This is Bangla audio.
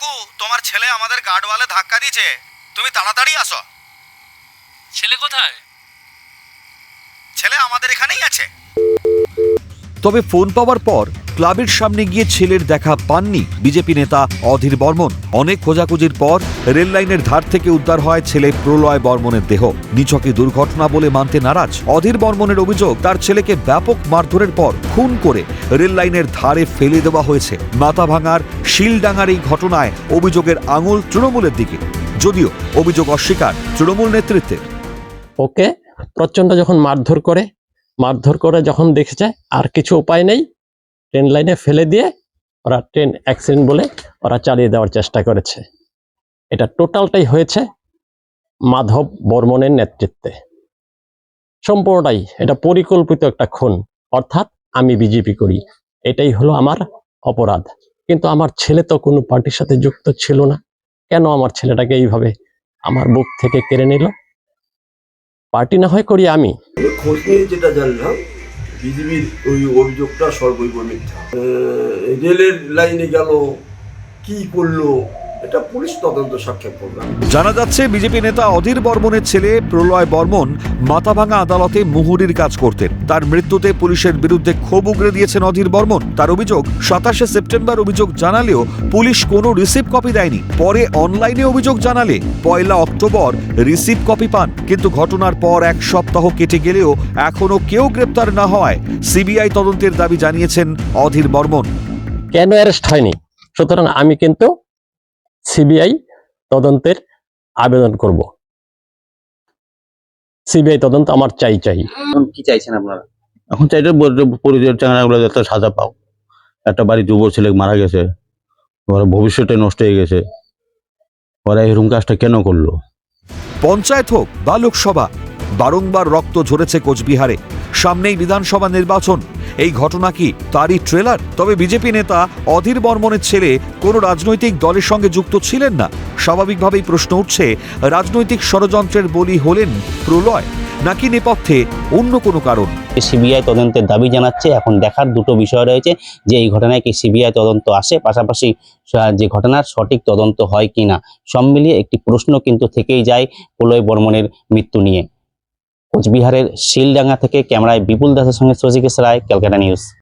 কাকু তোমার ছেলে আমাদের গার্ডওয়ালে ধাক্কা দিয়েছে। তুমি তাড়াতাড়ি আসো। ছেলে কোথায়? ছেলে আমাদের এখানেই আছে। তবে ফোন পাওয়ার পর ক্লাবের সামনে গিয়ে ছেলের দেখা পাননি বিজেপি নেতা অধীর বর্মন। অনেক খোঁজাখুঁজির পর রেল লাইনের ধার থেকে উদ্ধার হয় ছেলে প্রলয় বর্মনের দেহ। নিছকে দুর্ঘটনা বলে মানতে নারাজ অধীর বর্মনের অভিযোগ, তার ছেলেকে ব্যাপক মারধরের পর খুন করে রেল লাইনের ধারে ফেলে দেওয়া হয়েছে। মাথা ভাঙার শিলডাঙ্গার এই ঘটনায় অভিযোগের আঙুল তৃণমূলের দিকে। যদিও অভিযোগ অস্বীকার তৃণমূল নেতৃত্বের। ওকে, প্রচণ্ড যখন মারধর করে মারধর করে যখন দেখেছে, আর কিছু উপায় নেই ট্রেন লাইনে ফেলে দিয়ে ওরা ট্রেন অ্যাক্সিডেন্ট বলে ওরা চালিয়ে দেওয়ার চেষ্টা করেছে। এটা টোটালটাই হয়েছে মাধব বর্মনের নেতৃত্বে। সম্পূর্ণটাই, এটা পরিকল্পিত একটা খুন। অর্থাৎ আমি বিজেপি করি। এটাই হলো আমার অপরাধ। কিন্তু আমার ছেলে তো কোনো পার্টির সাথে যুক্ত ছিল না। কেন আমার ছেলেটাকে এইভাবে আমার বুক থেকে কেড়ে নিল? পার্টি না হয় করি আমি খোঁজ নিয়ে যেটা জানলাম বিজেপির ওই অভিযোগটা সর্বৈব মিথ্যা। রেলের লাইনে গেল কি করল? এটা পুলিশ তদন্ত সাক্ষাৎ করলাম জানা যাচ্ছে বিজেপি নেতা অধীর বর্মনের ছেলে প্রলয় বর্মন মাথাভাঙা আদালতে মুহুরির কাজ করতেন। তার মৃত্যুতে পুলিশের বিরুদ্ধে ক্ষোভ উগরে দিয়েছেন অধীর বর্মন। তার অভিযোগ সাতাশে সেপ্টেম্বর অভিযোগ জানালেও পুলিশ কোনো রিসিভ কপি দেয়নি। পরে অনলাইনে অভিযোগ জানালে পয়লা অক্টোবর রিসিভ কপি পান। কিন্তু ঘটনার পর এক সপ্তাহ কেটে গেলেও এখনও কেউ গ্রেপ্তার না হয় সিবিআই তদন্তের দাবি জানিয়েছেন অধীর বর্মন। কেন অ্যারেস্ট হয়নি? সুতরাং আমি কিন্তু সিবিআই তদন্তের আবেদন করব। সিবিআই তদন্ত আমার চাই চাই। এখন কি চাইছেন আপনারা? এখন চাইলে পরিচয় চাঙাগুলো যত সাজা পাও একটা বাড়ি যুব ছেলে মারা গেছে ওরা ভবিষ্যতে নষ্ট হয়ে গেছে। ওরা এরকম কাজটা কেন করল? পঞ্চায়েত হোক বা লোকসভা বারংবার রক্ত ঝরেছে কোচবিহারে। সামনেই বিধানসভা নির্বাচন। এই ঘটনা কি তারই ট্রেলার তবে বিজেপি নেতা অধীর বর্মনের ছেলে কোনো রাজনৈতিক দলের সঙ্গে যুক্ত ছিলেন না? স্বাভাবিকভাবেই প্রশ্ন উঠছে, রাজনৈতিক ষড়যন্ত্রের বলি হলেন প্রলয়, নাকি নেপথ্যে অন্য কোনো কারণ? সিবিআই তদন্তের দাবি জানাচ্ছে, এখন দেখার দুটো বিষয় রয়েছে যে এই ঘটনায় কি সিবিআই তদন্ত আসে, পাশাপাশি যে ঘটনার সঠিক তদন্ত হয় কি না সব মিলিয়ে একটি প্রশ্ন কিন্তু থেকেই যায় প্রলয় বর্মনের মৃত্যু নিয়ে। কোচবিহারের শিলডাঙ্গা থেকে ক্যামেরায় বিপুল দাসের সঙ্গে সজিকেশ রায় ক্যালকাটা নিউজ।